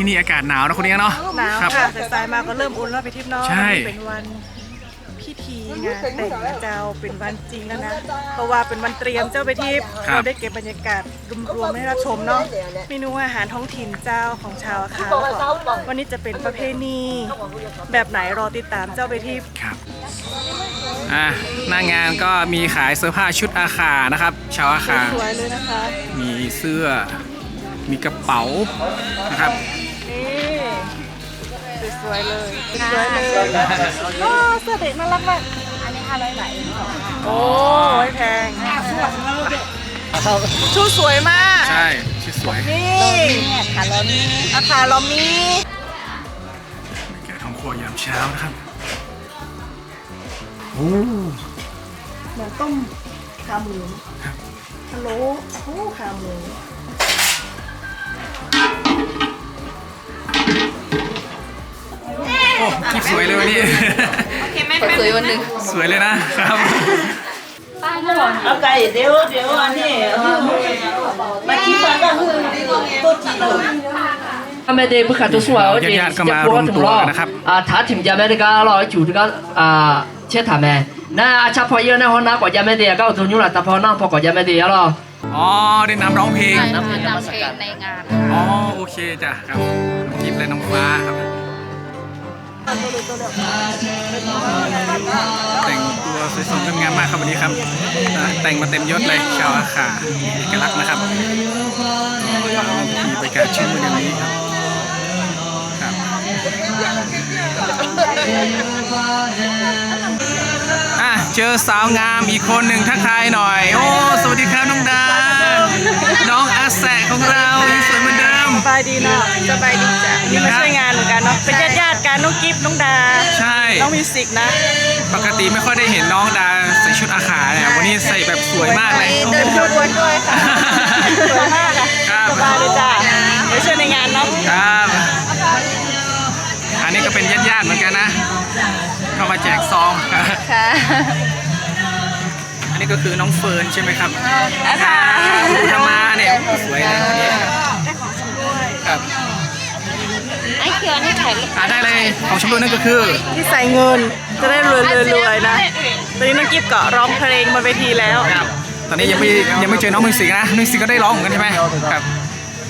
ที่นี่อากาศหนาวนะคนนี้เนาะหนาวครับ ค่ะแต่สายมาก็เริ่มอุ่นแล้วไปทิพย์เน้องใช่ เป็นวันพิธีงานแต่งนะเจ้าเป็นวันจริงแล้วนะเพราะว่าเป็นวันเตรียมเจ้าไปทิพย์เราได้เก็บบรรยากาศรวมๆให้รับชมเนาะเมนูอาหารท้องถิ่นเจ้าของชาวอาคาวันนี้จะเป็นประเพณีแบบไหนรอติดตามเจ้าไปทิพย์ ครับอะหน้างานก็มีขายเสื้อผ้าชุดอาขานะครับ ชาวอาขาสวยๆเลยนะคะมีเสื้อ มีกระเป๋านะครับนี่ สวยๆเลย สวยๆเลยอ๋อเสื้อเด็กน่ารักมาก อันนี้ห้าร้อยไหลโอ้ยแพงชุดสวยมาก ใช่ชุดสวยนี่เนี่ยค่ะเรานี่อาคารเรามีบรรยากาศท้องครัวยามเช้านะครับโอ้เหมือนต้มขาหมูครับฮัลโหลโอ้ขาหมู อ้คลิปสวยเลยวันนี้ สวยวันหนึ่ง สวยเลยนะครับ เอาไก่เดี๋ยวเดี๋ยวอันนี้เออมาที่บ้านก็คือตัวจีน 他们的不看读书啊，而且 ญาติๆก็มารวมตัวกันนะครับ 啊，他听家们那个老就这个啊，切他们，那阿chaพ่อเยอะนะฮอนะกว่าจะไม่เดียก็ตัวนู้นละแต่พอนั่งพอกว่าจะไม่เดียหรอ อ๋อได้นำร้องเพลง น้ำเพลงในงาน อ๋อโอเคจ้ะครับน้องกิฟและน้องฟ้าครับ แต่งตัวสวยสดงดงามมากครับวันนี้ครับ แต่งมาเต็มยศเลยชาวอาขาเอกลักษณ์นะครับมพิธีประกาศชื่อในวันนี้ครับครับอะเจอสาวงามอีกคนหนึ่งทักทายหน่อย โอ้ สวัสดีครับน้องดาน้องอาายดีเนาะสบายดีจ้ะนี่มาช่วยงานเหมือนกันเนาะเป็นญาติญาติๆกันน้องกิฟต์น้องดา ใช่ น้องมิวสิกนะ ปกติไม่ค่อยได้เห็นน้องดาใส่ชุดอาขาเนี่ยวันนี้ใส่แบบสวยมากเลย เดินขบวนด้วยค่ะสวยมากอะครับ สบายเลยจ้ะไปช่วยในงานเนาะครับอันนี้ก็เป็นญาติญาติๆเหมือนกันนะเข้ามาแจกซองค่ะอันนี้ก็คือน้องเฟิร์นใช่ไหมครับนะคะทำมาเนี่ยสวยเลยคนนี้ ครับไอ้เขียวนี่ไข่หาได้เลยของชมรมนั่นก็คือที่ใส่เงินจะได้รวยๆรวยๆนะ ตอนนี้น้องกิฟต์ก็ร้องเพลงบนเวทีแล้วครับตอนนี้ยังไม่ยังไม่เจอน้องมิวสิกนะมิวสิกก็ได้ร้องเหมือนกันใช่ไหมครับ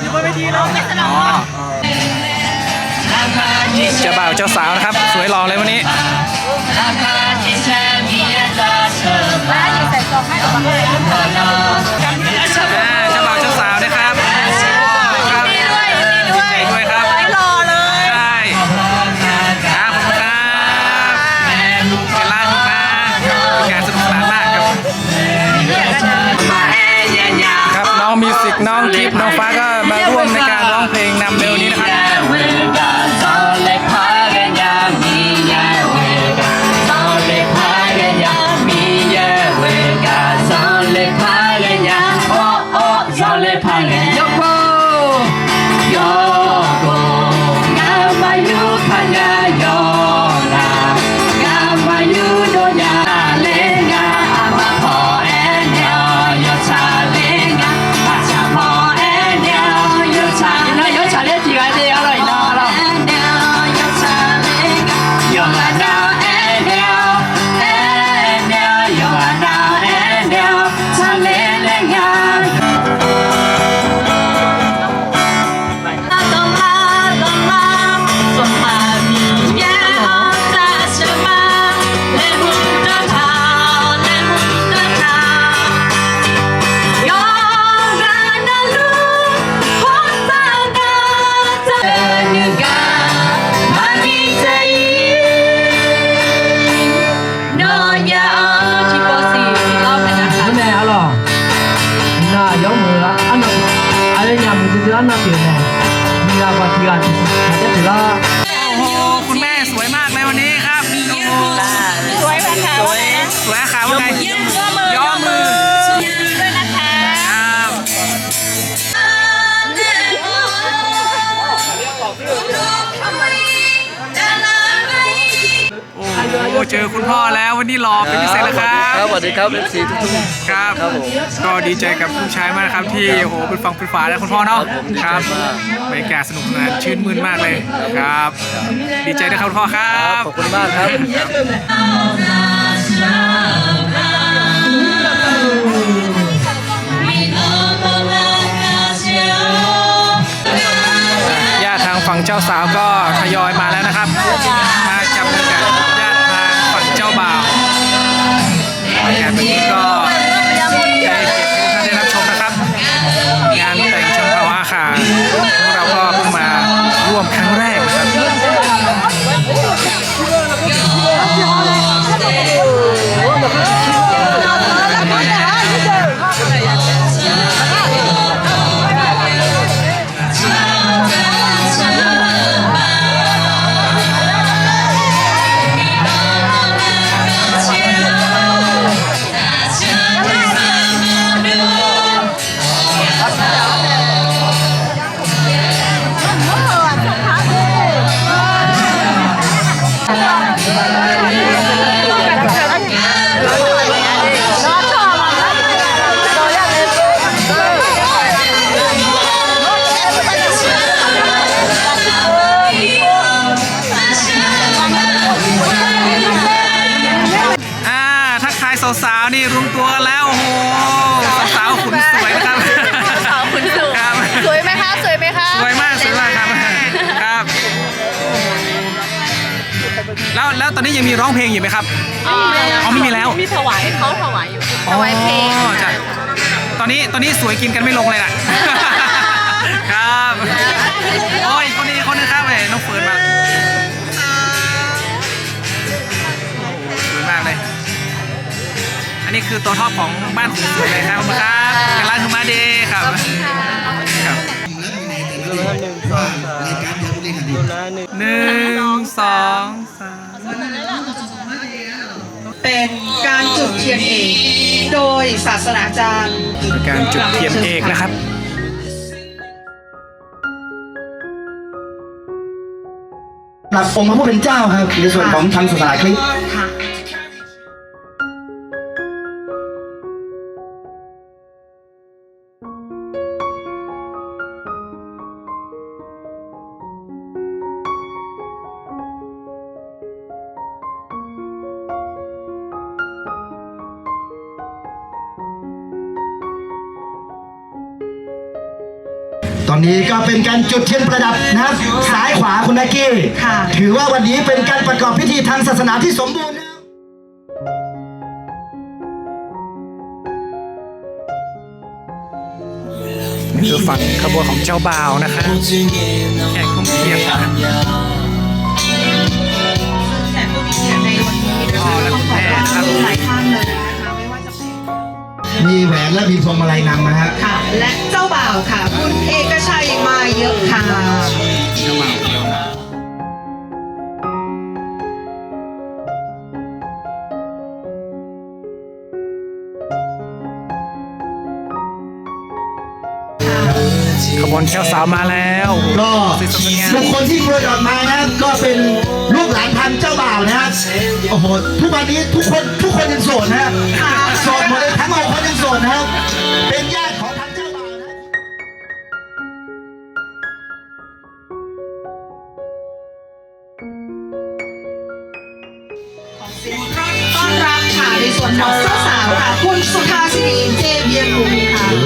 อยู่บนเวทีร้องอ๋อเจ้าบ่าวเจ้าสาวนะครับ สวยหล่อเลยวันนี้ใส่ซองให้ออกมาเลย มิวสิกน้องกิฟน้องฟ้าก็มา 위한 자제들라 เจอคุณพ่อแล้ววันนี้หล่อเป็นพิเศษเลยครับสวัสดีครับเอฟซีทุกท่านครับครับผมก็ดีใจกับลูกชายมากนะครับที่โอ้โหเป็นฟังเป็นฝาแล้วคุณพ่อเนาะครับผมดีใจครับมากบรรยากาศสนุกสนานชื่นมื่นมากเลยครับ ดีใจด้วยครับคุณพ่อครัครับบขอบคุณมากครับญาติทางฝั่งเจ้าสาวก็ทยอยมาแล้วนะครับ บรรยากาศแบบนี้ก็ มีร้องเพลงอยู่ไหมครับอ๋ออ๋อไม่มีแล้ว มีถวายเขาถวายอยู่ถวายเพลงอ๋อจ้ะตอนนี้ตอนนี้สวยกินกันไม่ลงเลยน่ะ ครับโอ้ยคนนี้คนนึงครับเอ้ยน้องเฟิร์นมาโอ้โหสวยมากเลย อันนี้คือตัวท็อปของบ้านผมสวยเลยครับขอบคุณครับกันร้านคือมาเดย์ครับครับหนึ่งสองสาม เป็นการจุดเทียนเอกโดยศาสนาจารย์ การจุดเทียนเอกนะครับหลักองค์พระผู้เป็นเจ้าครับในส่วนของทางศาสนาคริสต์ต นนี้ก็เป็นการจุดเทียนประดับนะครับซ้ายขวาคุณนายกี้ค่ะถือว่าวันนี้เป็นการประกอบพิธีทางศาสนาที่สมบูรณ์นะครับนี่คือฝั่งขบวนของเจ้าบ่าวนะครับแขกคุ้มเทียบนะครับพ่อและคุณแม่นะครับ มีแหวนและมีพวงมาลัยนำนะฮะค่ะ และเจ้าบ่าวค่ะ คุณเอกชัยมาเยอะค่ะ ขบวนเจ้าสาวมาแล้วก็บุคคลที่กรวยดอกไม้นะก็เป็นลูกหลานทางเจ้าบ่าวนะครับโอ้โหทุกวันนี้ทุกคนทุกคนยังโสดนะฮะโสดหมดเลยทั้งหกคนยังโสดนะครับเป็นญาติ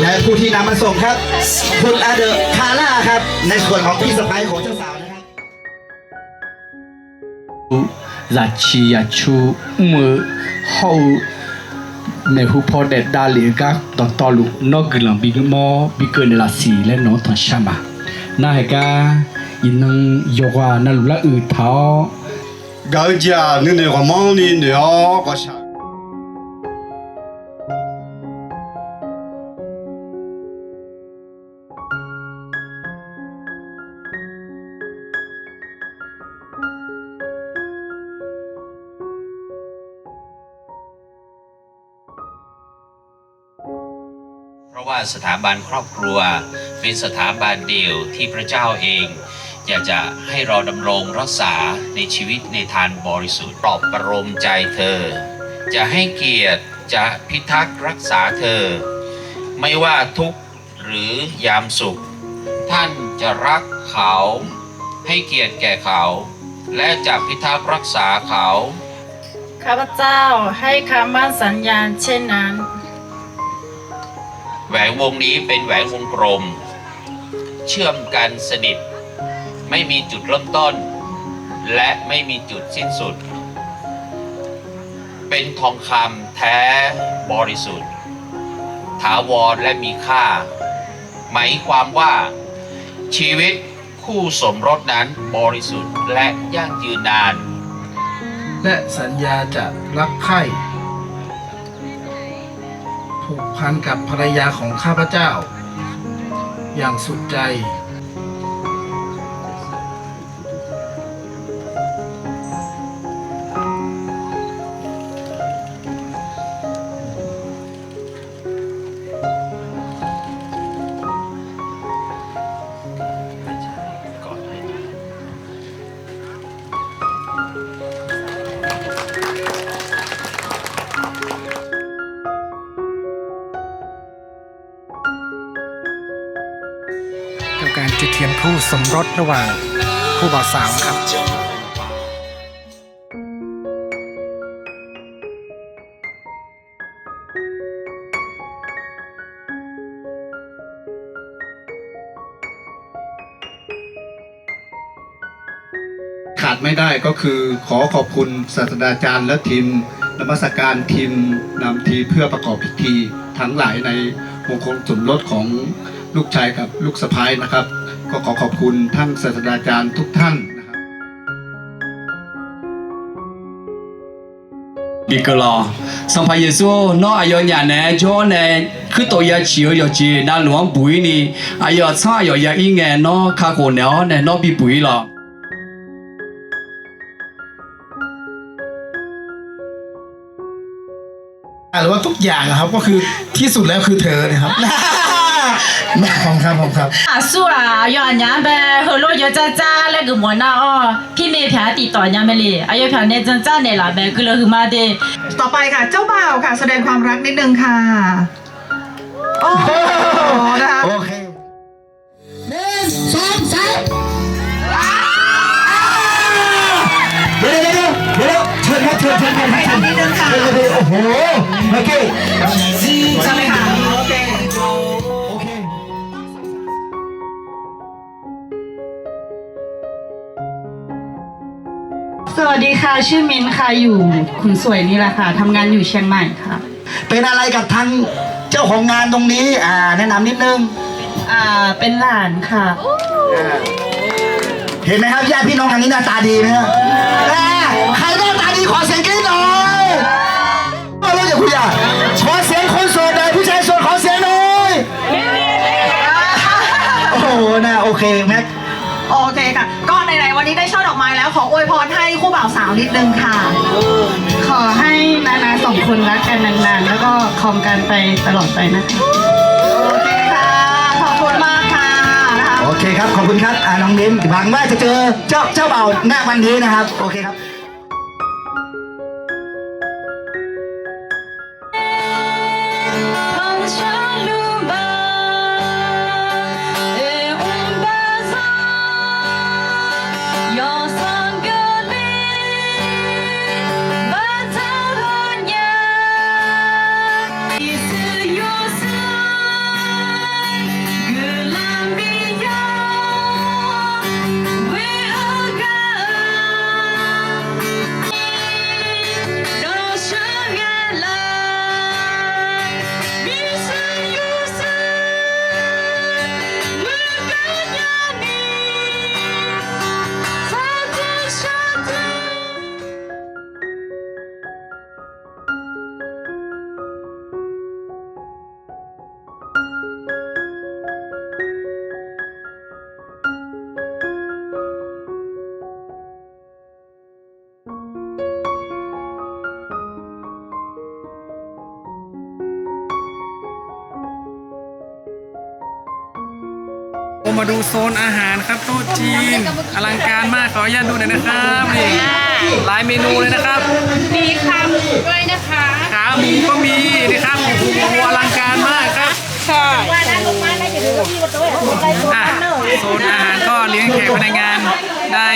และผู้ที่นำมาส่งครับ คุณอาเดอคาร่าครับ ในส่วนของพี่สไปของเจ้าสาวนะครับราชียาชูมือเฮาในหูพอเด็ดดาเลกักตอนตอลุนอกกลังบิกมอบิเกินในลาสีและน้องตันชามานายกาอินังยกวานาลุละอือเท้า gạo già nên để còn mong nên để họ có sao ว่าสถาบันครอบครัว เป็นสถาบันเดียวที่พระเจ้าเอง อยากจะให้เราดำรงรักษาในชีวิตในทานบริสุทธิ์ปลอบประโลมใจเธอ จะให้เกียรติจะพิทักษ์รักษาเธอ ไม่ว่าทุกข์หรือยามสุข ท่านจะรักเขา ให้เกียรติแก่เขา และจะพิทักษ์รักษาเขา ข้าพเจ้าให้คำมั่นสัญญาเช่นนั้น แหวนวงนี้เป็นแหวนวงกลม เชื่อมกันสนิท ไม่มีจุดเริ่มต้น และไม่มีจุดสิ้นสุด เป็นทองคำแท้บริสุทธิ์ ถาวรและมีค่า หมายความว่าชีวิตคู่สมรสนั้นบริสุทธิ์และยั่งยืนนาน และสัญญาจะรักใคร่ ผูกพันกับภรรยาของข้าพเจ้า อย่างสุดใจ กับการจุดเทียนคู่สมรสระหว่างคู่บ่าวสาวครับ ขาดไม่ได้ก็คือขอขอบคุณศาสตราจารย์และทีมนมัสการทีมนำทีเพื่อประกอบพิธีทั้งหลายในมงคลสมรสของ ลูกชายกับลูกสะพ้ายนะครับ ก็ขอขอบคุณท่านศาสตราจารย์ทุกท่านนะครับอีกแล้วสัมภเยซูน้ออายุยานเนจอเนคือตัวยาชิวยาจีนั่หลวงปุ๋ยนี่อายุช้าอยู่ยาอีเงน้อข้าโกเนาะเนน้อบีปุ๋ยหรอหรือว่าทุกอย่างครับก็คือที่สุดแล้วคือเธอนะครับ อ้อพี่เมย์แผลติดต่อยังไม่เลยอายุแผลเนี่ยจ้าจ้าเนี่ยล่ะแม่คือเลยคือมาเดต่อไปค่ะ เจ้าบ่าวค่ะ แสดงความรักนิดนึงค่ะ โอ้โหนะคะโอเคหนึ่งสองสามเดี๋ยวเดี๋ยวเดี๋ยวเชิญครับเชิญเชิญเชิญเชิญนิดนึงค่ะเชิญเลยโอ้โหโอเคใช่ไหมคะ วัสดีค่ะ ชื่อมินค่ะอยู่ขุนสวยนี่แหละค่ะทำงานอยู่เชียงใหม่ค่ะ เป็นอะไรกับทางเจ้าของงานตรงนี้อ่าแนะนำนิดนึงอ่าเป็นหลานค่ะ เห็นไหมครับญาติพี่น้องทางนี้หน้าตาดีไหมฮะแม่ใครหน้าตาดีขอเสียงกรี๊ดหน่อยเอาแล้วอย่าคุยอะขอเสียงคนโสดหน่อยผู้ชายโสดขอเสียงหน่อยโอ้โหนะโอเคแม็ก โอเคค่ะ ก็ไหนๆวันนี้ได้ช่อดอกไม้แล้วขออวยพรให้ คู่บ่าวสาวนิดนึงค่ะ ขอให้นานาสองคนรักกันนานๆ แล้วก็คองกันไปตลอดไปนะคะโอเคค่ะ ขอบคุณมากค่ะนะคะ โอเคครับ ขอบคุณครับอ่าน้องเน้นหวังว่าจะเจอเจ้าเจ้าเบ่าวหน้าวันนี้นะครับ โอเคครับ มมาดูโซนอาหารครับโต๊ะจีน อลังการมากขออนุญาตดูหน่อยนะครับนี่หลายเมนูเลยนะครับ มีขาหมูด้วยนะคะขาหมูก็มีนะครับโอ้โหอลังการมากครับว่าด้านลงมาแล้วอย่าลืมว่าพี่วัดด้วยอะไรตัวอะโซนอาหารก็เลี้ยงแขกภายในงานได้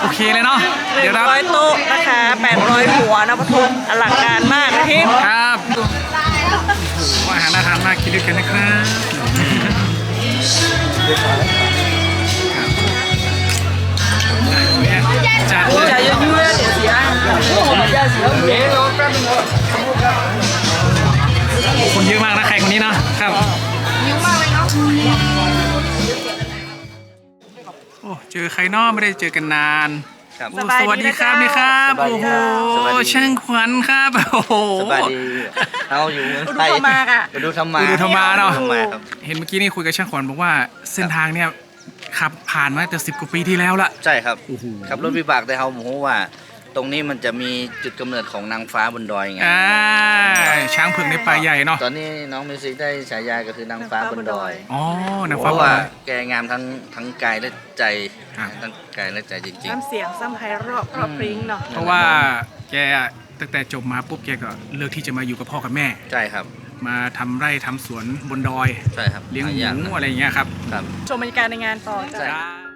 โอเคเลยเนาะหนึ่เดี๋ยวงเราร้อยโต๊ะนะคะ800หัวนะพะทุนอลังการมากนะทิพย์ครับว่าอาหารน่าทานมากคิดด้วยกันนะครับ จัดเลยอะเยอะๆเดี๋ยวเสียคนเยอะมากนะใครคนนี้เนาะครับโอ้เจอใครนอกไม่ได้เจอกันนาน โอ้สวัสดีครับนี่ครับโอ้โหช่างขวัญครับโอ้โห สบายดีเอาอยู่เมืองดูไทยเข้ามาอะมาดูธรรมาดูธรรมาเนาะธรรมาครับ เห็นเมื่อกี้นี่คุยกับช่างขวัญบอกว่าเส้นทางเนี่ยขับผ่านมาแต่สิบกว่าปีที่แล้วละ ใช่ครับ โอ้โห ขับรถวิบากแต่เขาบอกว่าต รงนี้มันจะมีจุดกำเนิดของนางฟ้าบนดอยไง อ่าช้างเผือกในป่าใหญ่เนาะตอนนี้น้องมิวสิกได้ฉายาก็คือนางฟ้าบนดอยอ๋อนะเพฟ้าราะบว่าอกแกงามทั้งทั้งกายและใจครับทั้งกายและใจจริง น้ำเสียงซ้ำไพเราะเพราะพริ้งเนาะเพราะว่าแกตั้งแต่จบมาปุ๊บแกก็เลือกที่จะมาอยู่กับพ่อกับแม่ ๆ ใช่ครับ มาทำไร่ทำสวนบนดอย ใช่ครับเลี้ยงหหาอย่างมูอะไรอย่างเงี้ยครับ ครับ ชมบรรยากาศในงานต่อจ้ะ ใช่จ้า